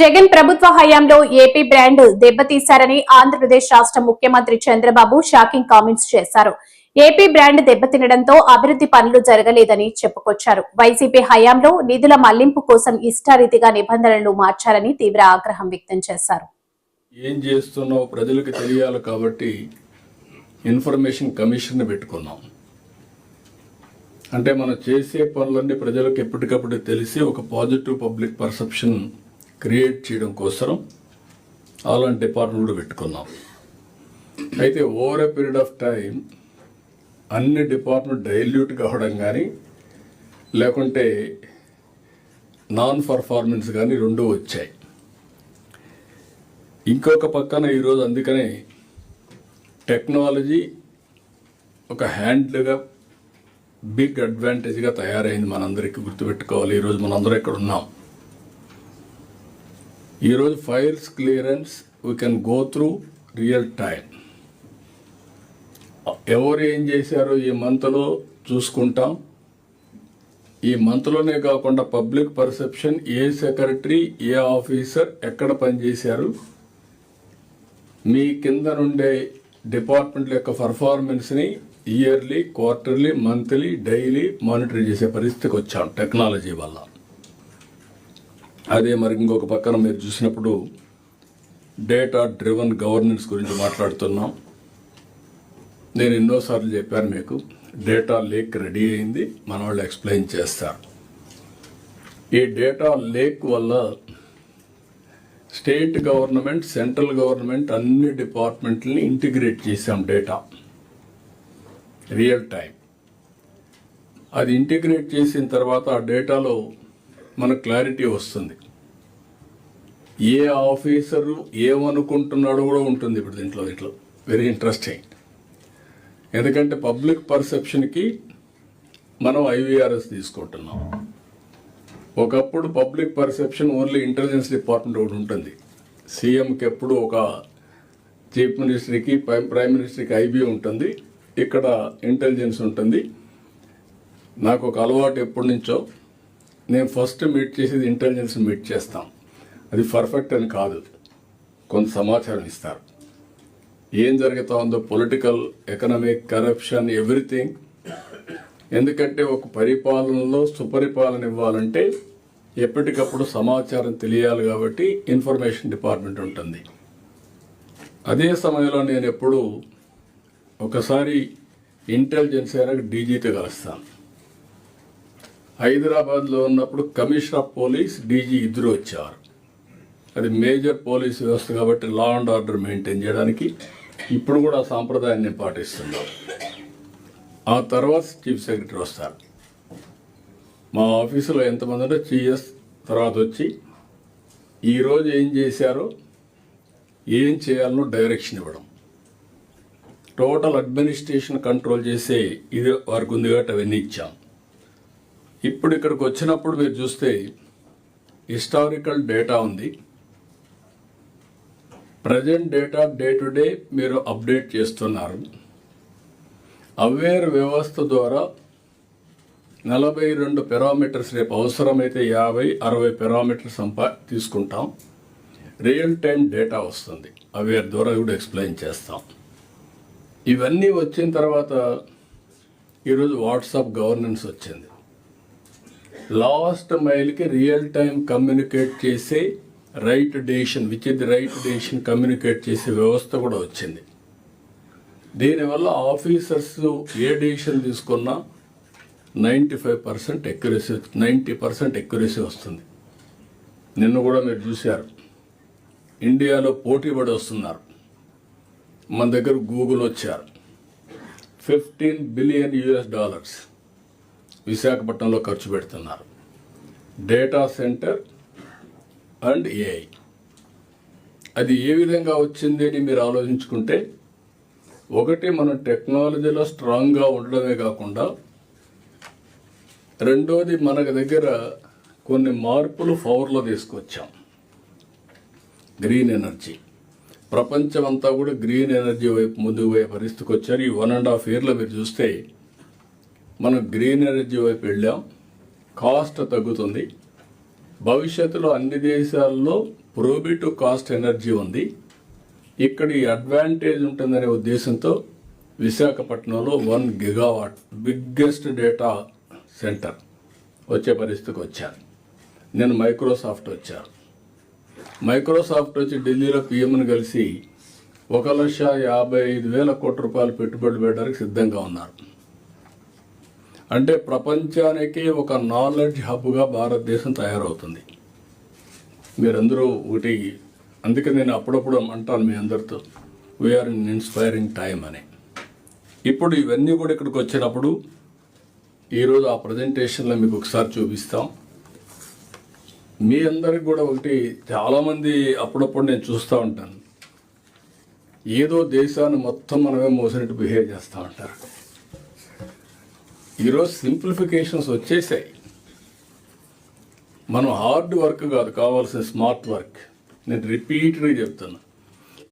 జగన్ ప్రభుత్వ హయాంలో AP brand దెబ్బతీశారని Andhra Pradesh రాష్ట్ర ముఖ్యమంత్రి చంద్రబాబు షాకింగ్ కామెంట్స్ చేశారు. ఏపీ బ్రాండ్ దెబ్బతినడంతో అభివృద్ధి పనులు జరగలేదని చెప్పుకొచ్చారు. వైసీపీ హయాంలో నిధుల మళ్ళింపు కోసం ఇష్టారీతిగా నిబంధనలు మార్చారని తీవ్ర ఆగ్రహం వ్యక్తం చేశారు. ఏం చేస్తున్నావు ప్రజలకు తెలియాలి కాబట్టి ఇన్ఫర్మేషన్ కమిషన్ పెట్టుకున్నాం. అంటే మనం చేసే పనులన్నీ ప్రజలకు ఎప్పటికప్పుడు తెలిసి ఒక పాజిటివ్ పబ్లిక్ పర్సెప్షన్ క్రియేట్ చేయడం కోసం అలాంటి డిపార్ట్మెంట్ కూడా పెట్టుకున్నాం. అయితే over a period of time అన్ని డిపార్ట్మెంట్ డైల్యూట్ కావడం కానీ లేకుంటే నాన్ పర్ఫార్మెన్స్ కానీ రెండూ వచ్చాయి. ఇంకొక పక్కన ఈరోజు అందుకనే టెక్నాలజీ ఒక హ్యాండ్లుగా బిగ్ అడ్వాంటేజ్గా తయారైంది మనందరికీ గుర్తుపెట్టుకోవాలి. ఈరోజు మనందరం ఇక్కడ ఉన్నాం. ఈరోజు files clearance we can go through real time ఎవరు ఏం చేశారో ఈ మంత్లో చూసుకుంటాం. ఈ మంత్లోనే కాకుండా పబ్లిక్ పర్సెప్షన్ ఏ సెక్రటరీ ఏ ఆఫీసర్ ఎక్కడ పనిచేశారు మీ కింద నుండే డిపార్ట్మెంట్ యొక్క పర్ఫార్మెన్స్ని yearly quarterly monthly daily monitor చేసే పరిస్థితికి వచ్చాం టెక్నాలజీ వల్ల. అదే మరి ఇంకొక పక్కన మీరు చూసినప్పుడు డేటా డ్రివన్ గవర్నెన్స్ గురించి మాట్లాడుతున్నాం. నేను ఎన్నోసార్లు చెప్పాను మీకు డేటా లేక్ రెడీ అయింది మన వాళ్ళు ఎక్స్ప్లెయిన్ చేస్తారు. ఈ డేటా లేక్ వల్ల స్టేట్ గవర్నమెంట్ సెంట్రల్ గవర్నమెంట్ అన్ని డిపార్ట్మెంట్లని ఇంటిగ్రేట్ చేసాం డేటా రియల్ టైం అది ఇంటిగ్రేట్ చేసిన తర్వాత ఆ డేటాలో మనకు క్లారిటీ వస్తుంది. ఏ ఆఫీసరు ఏమనుకుంటున్నాడో కూడా ఉంటుంది ఇప్పుడు దీంట్లో దీంట్లో. వెరీ ఇంట్రెస్టింగ్ ఎందుకంటే పబ్లిక్ పర్సెప్షన్కి మనం ఐవీఆర్ఎస్ తీసుకుంటున్నాం. ఒకప్పుడు public perception only intelligence department ఒకటి ఉంటుంది. సీఎంకి ఎప్పుడు ఒక చీఫ్ మినిస్టర్కి ప్రైమ్ ప్రైమ్ మినిస్టర్కి ఐబీ ఉంటుంది. ఇక్కడ ఇంటెలిజెన్స్ ఉంటుంది. నాకు ఒక అలవాటు ఎప్పటి నుంచో. నేను ఫస్ట్ మీట్ చేసేది ఇంటెలిజెన్స్ మీట్ చేస్తాం. అది పర్ఫెక్ట్ అని కాదు. కొంత సమాచారం ఇస్తారు. ఏం జరుగుతుందో పొలిటికల్ ఎకనామిక్ కరప్షన్ ఎవ్రీథింగ్ ఎందుకంటే ఒక పరిపాలనలో సుపరిపాలన ఇవ్వాలంటే ఎప్పటికప్పుడు సమాచారం తెలియాలి కాబట్టి ఇన్ఫర్మేషన్ డిపార్ట్మెంట్ ఉంటుంది. అదే సమయంలో నేను ఎప్పుడు ఒకసారి ఇంటెలిజెన్స్ అయినా డీజీతో కలుస్తాను. హైదరాబాద్లో ఉన్నప్పుడు కమిషనర్ ఆఫ్ పోలీస్ డీజీ ఇద్దరు వచ్చారు. అది మేజర్ పోలీస్ వ్యవస్థ కాబట్టి లా అండ్ ఆర్డర్ మెయింటైన్ చేయడానికి ఇప్పుడు కూడా ఆ సాంప్రదాయాన్ని పాటిస్తున్నాం ఆ తర్వాత చీఫ్ సెక్రటరీ వస్తారు. మా ఆఫీసులో ఎంతమంది ఉంటే చీఎస్ తర్వాత వచ్చి ఈరోజు ఏం చేశారో ఏం చేయాలనో డైరెక్షన్ ఇవ్వడం. టోటల్ అడ్మినిస్ట్రేషన్ కంట్రోల్ చేసే ఇది వారికి ఉంది కాబట్టి అవన్నీ ఇచ్చాం. ఇప్పుడు ఇక్కడికి వచ్చినప్పుడు మీరు చూస్తే హిస్టారికల్ డేటా ఉంది. Present data day to day మీరు అప్డేట్ చేస్తున్నారు. అవేర్ వ్యవస్థ ద్వారా నలభై రెండు పెరామీటర్స్ రేపు అవసరమైతే యాభై అరవై పెరామీటర్స్ సంపా తీసుకుంటాం. రియల్ టైం డేటా వస్తుంది. అవేర్ ద్వారా కూడా ఎక్స్ప్లెయిన్ చేస్తాం. ఇవన్నీ వచ్చిన తర్వాత ఈరోజు వాట్సాప్ గవర్నెన్స్ వచ్చింది. లాస్ట్ మైల్కి రియల్ టైం కమ్యూనికేట్ చేసే రైట్ డేషన్ విచ్ ది రైట్ డేషన్ కమ్యూనికేట్ చేసే వ్యవస్థ కూడా వచ్చింది. దీనివల్ల ఆఫీసర్స్ ఏ డెసిషన్ తీసుకున్నా ninety five percent accuracy ninety percent accuracy వస్తుంది. నిన్ను కూడా మీరు చూశారు. ఇండియాలో పోటీ పడి వస్తున్నారు. మన దగ్గర గూగుల్ వచ్చారు. ఫిఫ్టీన్ బిలియన్ యుఎస్ డాలర్స్ విశాఖపట్నంలో ఖర్చు పెడుతున్నారు. డేటా సెంటర్ అండ్ ఏఐ అది ఏ విధంగా వచ్చింది అని మీరు ఆలోచించుకుంటే ఒకటి మనం టెక్నాలజీలో స్ట్రాంగ్గా ఉండడమే కాకుండా రెండోది మనకు దగ్గర కొన్ని మార్పులు పవర్లో తీసుకొచ్చాం. Green energy. ప్రపంచం అంతా కూడా గ్రీన్ ఎనర్జీ వైపు ముందుకు పోయే పరిస్థితికి వచ్చారు. ఈ వన్ అండ్ హాఫ్ ఇయర్లో మీరు చూస్తే మనం గ్రీన్ ఎనర్జీ వైపు వెళ్ళాం. కాస్ట్ తగ్గుతుంది. భవిష్యత్తులో అన్ని దేశాల్లో ప్రోబిటివ్ కాస్ట్ ఎనర్జీ ఉంది. ఇక్కడ ఈ అడ్వాంటేజ్ ఉంటుందనే ఉద్దేశంతో విశాఖపట్నంలో one gigawatt biggest data centre వచ్చే పరిస్థితికి వచ్చారు. నేను మైక్రోసాఫ్ట్ వచ్చాను. మైక్రోసాఫ్ట్ వచ్చి ఢిల్లీలో పిఎంని కలిసి ఒక లక్ష యాభై ఐదు వేల కోట్ల రూపాయలు పెట్టుబడి పెట్టడానికి సిద్ధంగా ఉన్నారు. అంటే ప్రపంచానికి ఒక నాలెడ్జ్ హబ్గా భారతదేశం తయారవుతుంది. మీరందరూ ఒకటి అందుకే నేను అప్పుడప్పుడు అంటాను మీ అందరితో వీఆర్ ఇన్ ఇన్స్పైరింగ్ టైం అని. ఇప్పుడు ఇవన్నీ కూడా ఇక్కడికి వచ్చినప్పుడు ఈరోజు ఆ ప్రజెంటేషన్లో మీకు ఒకసారి చూపిస్తాం. మీ అందరికి కూడా ఒకటి చాలామంది అప్పుడప్పుడు నేను చూస్తూ ఉంటాను. ఏదో దేశాన్ని మొత్తం మనమే మోసినట్టు బిహేవ్ చేస్తూ ఉంటారు. ఈరోజు సింప్లిఫికేషన్స్ వచ్చేసాయి. మనం హార్డ్ వర్క్ కాదు కావాల్సిన స్మార్ట్ వర్క్. నేను రిపీట్గా చెప్తున్నా.